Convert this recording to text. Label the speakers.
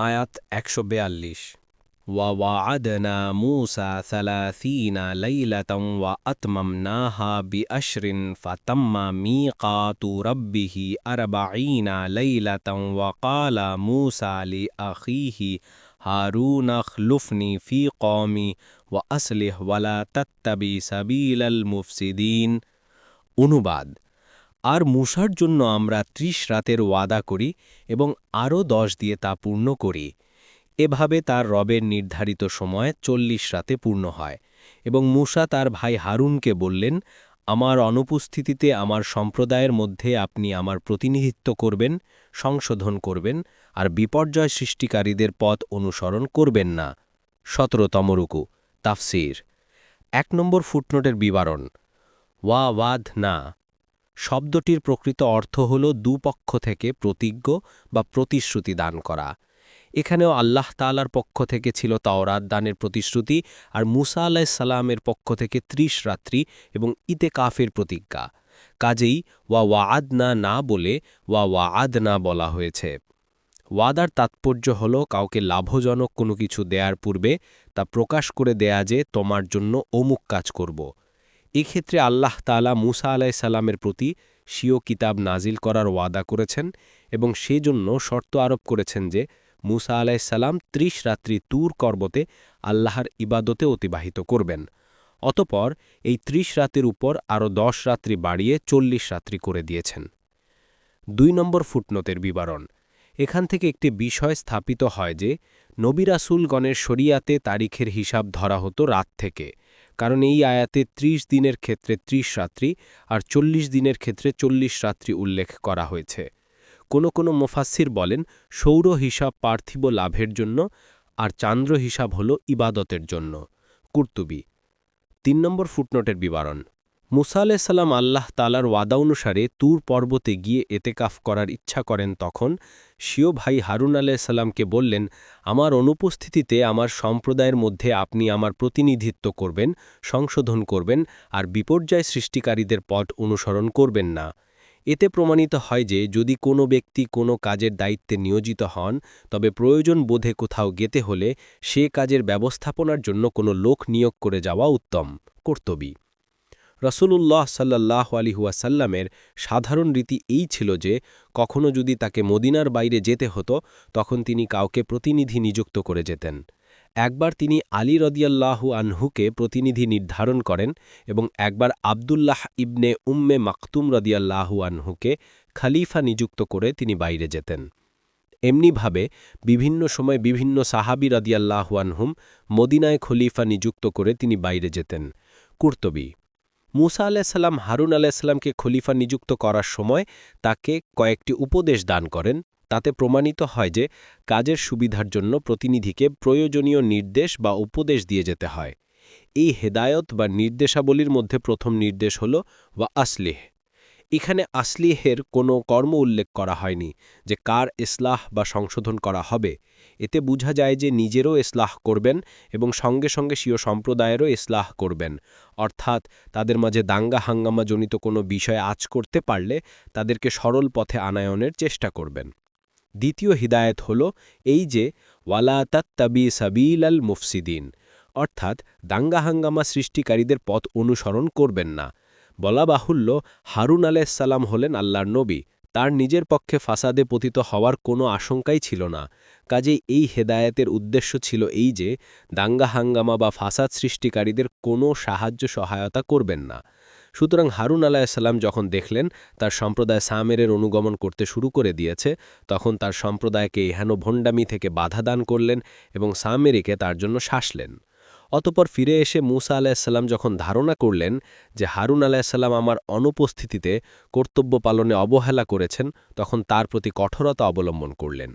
Speaker 1: আয়াত একশো বেয়াল্লিশ ووعدنا موسى ثلاثين ليلة وأتممناها بأشر فتم ميقات ربه أربعين ليلة وقال موسى لأخيه هارون اخلفني في قومي وأصلح ولا تتبع سبيل المفسدين অনুবাদ আর মূসার জন্য আমরা ত্রিশ রাতের ওয়াদা করি এবং আরও দশ দিয়ে তা পূর্ণ করি। এভাবে তার রবের নির্ধারিত সময় চল্লিশ রাতে পূর্ণ হয় এবং মূসা তার ভাই হারুনকে বললেন, আমার অনুপস্থিতিতে আমার সম্প্রদায়ের মধ্যে আপনি আমার প্রতিনিধিত্ব করবেন, সংশোধন করবেন আর বিপর্যয় সৃষ্টিকারীদের পথ অনুসরণ করবেন না। সতেরোতম তাফসির। এক নম্বর ফুটনোটের বিবরণ। ওয়া ওয়াদ না শব্দটির প্রকৃত অর্থ হল দুপক্ষ থেকে প্রতিজ্ঞ বা প্রতিশ্রুতি দান করা। এখানেও আল্লাহ তালার পক্ষ থেকে ছিল তাওরাত দানের প্রতিশ্রুতি আর মুসা আলাহিসাল্লামের পক্ষ থেকে ত্রিশ রাত্রি এবং ইতে কাফের প্রতিজ্ঞা। কাজেই ওয়া ওয়াদ না না বলে ওয়া ওয়াদ না বলা হয়েছে। ওয়াদার তাৎপর্য হল কাউকে লাভজনক কোনো কিছু দেয়ার পূর্বে তা প্রকাশ করে দেয়া যে তোমার জন্য অমুক কাজ করব। এক্ষেত্রে আল্লাহ তালা মুসা আলাইসাল্লামের প্রতি স্বীয় কিতাব নাজিল করার ওয়াদা করেছেন এবং সেজন্য শর্ত আরোপ করেছেন যে মুসা আলাইসাল্লাম ত্রিশ রাত্রি তুর কর্বতে আল্লাহর ইবাদতে অতিবাহিত করবেন। অতপর এই ত্রিশ রাতের উপর আরও দশ রাত্রি বাড়িয়ে চল্লিশ রাত্রি করে দিয়েছেন। দুই নম্বর ফুটনতের বিবরণ। এখান থেকে একটি বিষয় স্থাপিত হয় যে নবিরাসুলগণের শরিয়াতে তারিখের হিসাব ধরা হতো রাত থেকে। কারণ এই আয়াতে ৩০ দিনের ক্ষেত্রে ৩০ রাত্রি আর চল্লিশ দিনের ক্ষেত্রে চল্লিশ রাত্রি উল্লেখ করা হয়েছে। কোনো কোনো মোফাসির বলেন, সৌর হিসাব পার্থিব লাভের জন্য আর চান্দ্র হিসাব হল ইবাদতের জন্য। কুর্তুবি, তিন নম্বর ফুটনোটের বিবরণ। মুসা আলাইসাল্লাম আল্লাহ তালার ওয়াদা অনুসারে তুর পর্বতে গিয়ে এতেকাফ করার ইচ্ছা করেন তখন শিও ভাই হারুন আলাইসাল্লামকে বললেন, আমার অনুপস্থিতিতে আমার সম্প্রদায়ের মধ্যে আপনি আমার প্রতিনিধিত্ব করবেন, সংশোধন করবেন আর বিপর্যয় সৃষ্টিকারীদের পথ অনুসরণ করবেন না। এতে প্রমাণিত হয় যে, যদি কোনো ব্যক্তি কোনো কাজের দায়িত্বে নিয়োজিত হন, তবে প্রয়োজন বোধে কোথাও গেতে হলে সে কাজের ব্যবস্থাপনার জন্য কোনো লোক নিয়োগ করে যাওয়া উত্তম। কর্তবী রসুলুল্লাহ সাল্লাহ আলিহুয়াসাল্লামের সাধারণ রীতি এই ছিল যে, কখনো যদি তাকে মদিনার বাইরে যেতে হতো, তখন তিনি কাউকে প্রতিনিধি নিযুক্ত করে যেতেন। একবার তিনি আলী রদিয়াল্লাহু আনহুকে প্রতিনিধি নির্ধারণ করেন এবং একবার আবদুল্লাহ ইবনে উম্মে মাকতুম রদিয়াল্লাহু আনহুকে খালিফা নিযুক্ত করে তিনি বাইরে যেতেন। এমনিভাবে বিভিন্ন সময় বিভিন্ন সাহাবি রদিয়াল্লাহু আনহুম মদিনায় খলিফা নিযুক্ত করে তিনি বাইরে যেতেন। কুর্তবী মুসা আলাইসাল্লাম হারুন আলাইসাল্লামকে খলিফা নিযুক্ত করার সময় তাকে কয়েকটি উপদেশ দান করেন। তাতে প্রমাণিত হয় যে কাজের সুবিধার জন্য প্রতিনিধিকে প্রয়োজনীয় নির্দেশ বা উপদেশ দিয়ে যেতে হয়। এই হেদায়ত বা নির্দেশাবলীর মধ্যে প্রথম নির্দেশ হল ওয়া আসলিহ। এখানে আসলিহের কোনো কর্ম উল্লেখ করা হয়নি যে কার ইসলাহ বা সংশোধন করা হবে। এতে বোঝা যায় যে নিজেরও ইসলাহ করবেন এবং সঙ্গে সঙ্গে স্বীয় সম্প্রদায়েরও ইসলাহ করবেন। অর্থাৎ তাদের মাঝে দাঙ্গা হাঙ্গামাজনিত কোনো বিষয় আজ করতে পারলে তাদেরকে সরল পথে আনায়নের চেষ্টা করবেন। দ্বিতীয় হিদায়ত হল এই যে, ওয়ালা তাত্তাবি সাবিল আল মুফসিদিন। অর্থাৎ দাঙ্গা হাঙ্গামা সৃষ্টিকারীদের পথ অনুসরণ করবেন না। বলা বাহুল্য হারুন আলাইসাল্লাম হলেন আল্লাহর নবী। তার নিজের পক্ষে ফাসাদে পতিত হওয়ার কোনো আশঙ্কাই ছিল না। কাজেই এই হেদায়েতের উদ্দেশ্য ছিল এই যে, দাঙ্গা হাঙ্গামা বা ফাসাদ সৃষ্টিকারীদের কোনো সাহায্য সহায়তা করবেন না। সুতরাং হারুন আলাহিসাল্লাম যখন দেখলেন তার সম্প্রদায় সামেরের অনুগমন করতে শুরু করে দিয়েছে, তখন তার সম্প্রদায়কে এহেন ভণ্ডামি থেকে বাধা দান করলেন এবং সামেরিকে তার জন্য শাসলেন। অতপর ফিরে এসে মুসা আলাহিসাল্লাম যখন ধারণা করলেন যে হারুন আলাহিসাল্লাম আমার অনুপস্থিতিতে কর্তব্য পালনে অবহেলা করেছেন, তখন তার প্রতি কঠোরতা অবলম্বন করলেন।